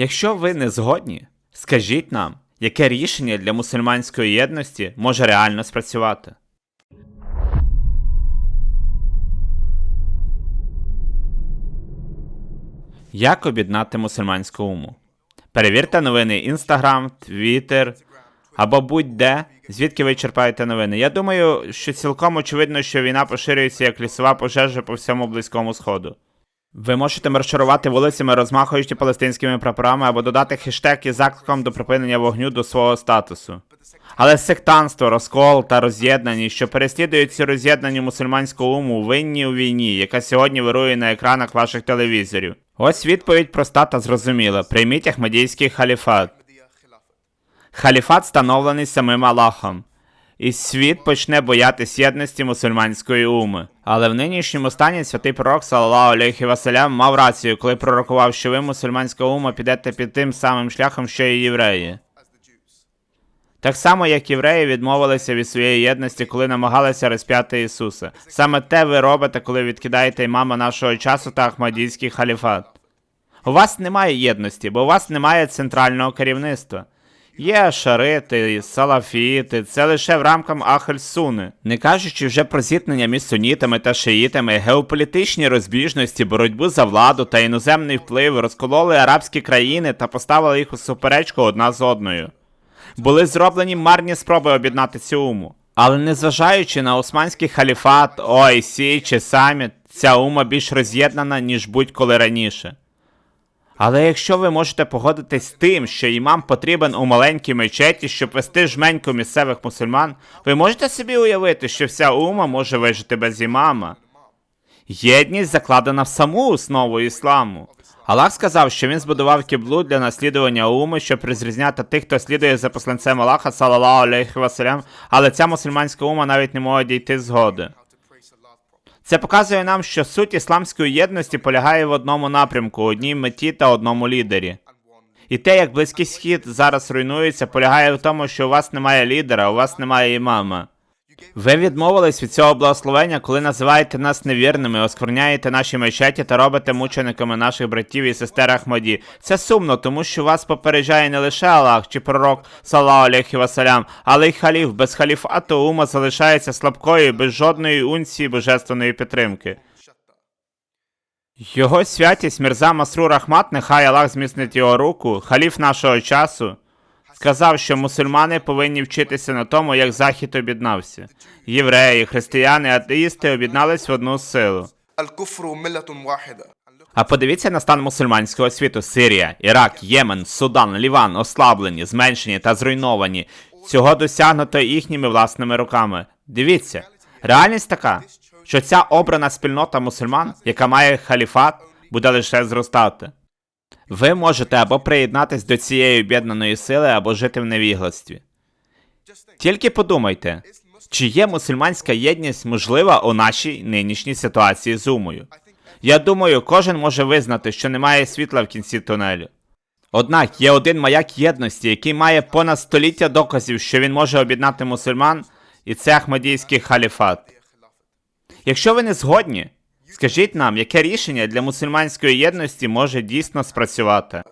Якщо ви не згодні, скажіть нам, яке рішення для мусульманської єдності може реально спрацювати. Як об'єднати мусульманську уму? Перевірте новини Instagram, Twitter або будь-де, звідки ви черпаєте новини. Я думаю, що цілком очевидно, що війна поширюється як лісова пожежа по всьому близькому сходу. Ви можете марширувати вулицями, розмахуючи палестинськими прапорами або додати хештег із закликом до припинення вогню до свого статусу. Але сектанство, розкол та роз'єднані, що переслідують цю роз'єднані мусульманську уму, винні у війні, яка сьогодні вирує на екранах ваших телевізорів. Ось відповідь проста та зрозуміла. Прийміть Ахмадійський халіфат. Халіфат встановлений самим Аллахом. І світ почне боятись єдності мусульманської уми. Але в нинішньому стані святий пророк салаллаху алейхі васалям мав рацію, коли пророкував, що ви, мусульманська ума, підете під тим самим шляхом, що і євреї. Так само, як євреї відмовилися від своєї єдності, коли намагалися розп'яти Ісуса. Саме те ви робите, коли відкидаєте імама нашого часу та Ахмадійський халіфат. У вас немає єдності, бо у вас немає центрального керівництва. Є шарити, салафіти, це лише в рамках Ахель-Суни. Не кажучи вже про зіткнення між сунітами та шиїтами, геополітичні розбіжності, боротьбу за владу та іноземний вплив розкололи арабські країни та поставили їх у суперечку одна з одною. Були зроблені марні спроби об'єднати цю уму. Але незважаючи на османський халіфат, ОАЙСі чи саміт, ця ума більш роз'єднана, ніж будь-коли раніше. Але якщо ви можете погодитись з тим, що імам потрібен у маленькій мечеті, щоб вести жменьку місцевих мусульман, ви можете собі уявити, що вся ума може вижити без імама. Єдність закладена в саму основу ісламу. Аллах сказав, що він збудував кіблу для наслідування уми, щоб розрізняти тих, хто слідує за посланцем Аллаха, салаллаху алейхи васалям, але ця мусульманська ума навіть не може дійти згоди. Це показує нам, що суть ісламської єдності полягає в одному напрямку, одній меті та одному лідері. І те, як близький схід зараз руйнується, полягає в тому, що у вас немає лідера, у вас немає імама. Ви відмовились від цього благословення, коли називаєте нас невірними, оскверняєте наші мечеті та робите мучениками наших братів і сестер Ахмаді. Це сумно, тому що вас попереджає не лише Аллах чи пророк Саллаху алейхі васалям, але й халіф. Без халіфату ума залишається слабкою, без жодної унції божественної підтримки. Його святість Мірза Масрур Ахмат, нехай Аллах зміцнить його руку, халіф нашого часу, Сказав, що мусульмани повинні вчитися на тому, як захід об'єднався. Євреї, християни, атеїсти об'єднались в одну силу. А подивіться на стан мусульманського світу: Сирія, Ірак, Ємен, Судан, Ліван ослаблені, зменшені та зруйновані. Цього досягнуто їхніми власними руками. Дивіться, реальність така, що ця обрана спільнота мусульман, яка має халіфат, буде лише зростати. Ви можете або приєднатись до цієї об'єднаної сили, або жити в невігластві. Тільки подумайте, чи є мусульманська єдність можлива у нашій нинішній ситуації з умою. Я думаю, кожен може визнати, що немає світла в кінці тунелю. Однак є один маяк єдності, який має понад століття доказів, що він може об'єднати мусульман, і це Ахмадійський халіфат. Якщо ви не згодні, скажіть нам, яке рішення для мусульманської єдності може дійсно спрацювати.